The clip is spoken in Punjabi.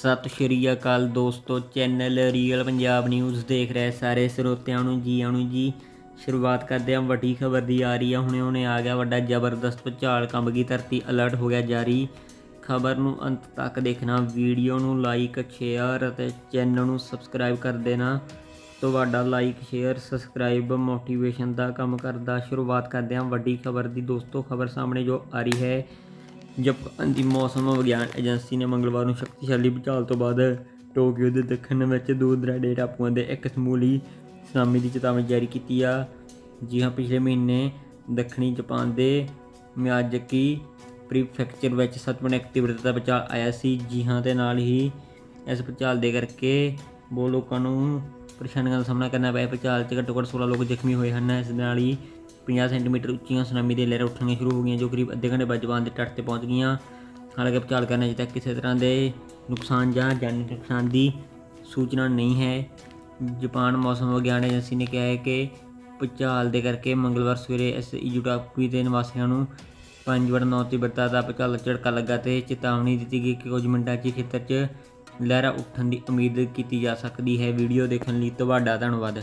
ਸਤਿ ਸ਼੍ਰੀ ਅਕਾਲ ਦੋਸਤੋ, ਚੈਨਲ ਰੀਅਲ ਪੰਜਾਬ ਨਿਊਜ਼ ਦੇਖ ਰਹੇ ਸਾਰੇ ਸਰੋਤਿਆਂ ਨੂੰ ਜੀ ਆਣੂ ਜੀ। ਸ਼ੁਰੂਆਤ ਕਰਦੇ ਹਾਂ, ਵੱਡੀ ਖਬਰ ਦੀ ਆ ਰਹੀ ਹੈ ਹੁਣੇ ਹੁਣੇ ਆ ਗਿਆ ਵੱਡਾ ਜ਼ਬਰਦਸਤ ਭੁਚਾਲ, ਕੰਬ ਗਈ ਧਰਤੀ ਅਲਰਟ ਹੋ ਗਿਆ ਜਾਰੀ। ਖਬਰ ਨੂੰ ਅੰਤ ਤੱਕ ਦੇਖਣਾ, ਵੀਡੀਓ ਨੂੰ ਲਾਈਕ ਸ਼ੇਅਰ ਅਤੇ ਚੈਨਲ ਨੂੰ ਸਬਸਕ੍ਰਾਈਬ ਕਰ ਦੇਣਾ। ਤੁਹਾਡਾ ਲਾਈਕ ਸ਼ੇਅਰ ਸਬਸਕ੍ਰਾਈਬ ਮੋਟੀਵੇਸ਼ਨ ਦਾ ਕੰਮ ਕਰਦਾ। ਸ਼ੁਰੂਆਤ ਕਰਦੇ ਹਾਂ ਵੱਡੀ ਖਬਰ ਦੀ। ਦੋਸਤੋ, ਖਬਰ ਸਾਹਮਣੇ ਜੋ ਆ ਰਹੀ ਹੈ ਜਾਪਾਨ ਦੀ ਮੌਸਮ ਵਿਗਿਆਨ ਏਜੰਸੀ ਨੇ ਮੰਗਲਵਾਰ ਨੂੰ ਸ਼ਕਤੀਸ਼ਾਲੀ ਭੂਚਾਲ ਤੋਂ ਬਾਅਦ ਟੋਕੀਓ ਦੇ ਦੱਖਣ ਵਿੱਚ ਦੂਰ ਦਰਾਡੇ ਟਾਪੂਆਂ ਦੇ ਇੱਕ ਸਮੂਲੀ ਸੁਨਾਮੀ ਦੀ ਚੇਤਾਵਨੀ ਜਾਰੀ ਕੀਤੀ ਆ। ਜੀ ਹਾਂ, ਪਿਛਲੇ ਮਹੀਨੇ ਦੱਖਣੀ ਜਾਪਾਨ ਦੇ ਮਿਆਜ਼ਕੀ ਪ੍ਰੀਫੈਕਚਰ ਵਿੱਚ 7.1 ਤੀਬਰਤਾ ਦਾ ਭੂਚਾਲ ਆਇਆ ਸੀ। ਜੀ ਹਾਂ ਤੇ ਨਾਲ ਹੀ ਇਸ ਭੂਚਾਲ ਦੇ ਕਰਕੇ ਬਹੁਤ ਲੋਕਾਂ ਨੂੰ ਪਰੇਸ਼ਾਨੀਆਂ ਦਾ ਸਾਹਮਣਾ ਕਰਨਾ ਪਿਆ। ਭੂਚਾਲ 'ਚ ਘੱਟੋ ਘੱਟ 16 ਲੋਕ ਜ਼ਖਮੀ ਹੋਏ ਹਨ। ਇਸ ਦੇ ਨਾਲ ਹੀ 50 ਸੈਂਟੀਮੀਟਰ ਉੱਚੀਆਂ ਸੁਨਾਮੀ ਦੇ ਲਹਿਰਾਂ ਉੱਠਣੀਆਂ ਸ਼ੁਰੂ ਹੋ ਗਈਆਂ, ਜੋ ਕਰੀਬ ਅੱਧੇ ਘੰਟੇ ਬਾਅਦ ਜਵਾਨ ਦੇ ਤੱਟ ਤੇ ਪਹੁੰਚ ਗਈਆਂ। ਹਾਲਾਂਕਿ ਭੂਚਾਲ ਕਰਨ ਅਜੇ ਤੱਕ ਕਿਸੇ ਤਰ੍ਹਾਂ ਦੇ ਨੁਕਸਾਨ ਜਾਂ ਜਾਨੀ ਨੁਕਸਾਨ ਦੀ ਸੂਚਨਾ ਨਹੀਂ ਹੈ। ਜਾਪਾਨ ਮੌਸਮ ਵਿਗਿਆਨ ਏਜੰਸੀ ਨੇ ਕਿਹਾ ਹੈ ਕਿ ਭੂਚਾਲ ਦੇ ਕਰਕੇ ਮੰਗਲਵਾਰ ਸਵੇਰੇ ਇਸ ਈਜੂ ਦੇ ਨਿਵਾਸੀਆਂ ਨੂੰ 5.9 ਤੀਬਰਤਾ ਦਾ ਭੂਚਾਲ ਝਟਕਾ ਲੱਗਾ ਤੇ ਚੇਤਾਵਨੀ ਦਿੱਤੀ ਗਈ ਕਿ ਕੁਝ ਮਿੰਟਾਂ 'ਚ ਹੀ ਖੇਤਰ 'ਚ ਲਹਿਰਾਂ ਉੱਠਣ ਦੀ ਉਮੀਦ ਕੀਤੀ ਜਾ ਸਕਦੀ ਹੈ। ਵੀਡੀਓ ਦੇਖਣ ਲਈ ਤੁਹਾਡਾ ਧੰਨਵਾਦ।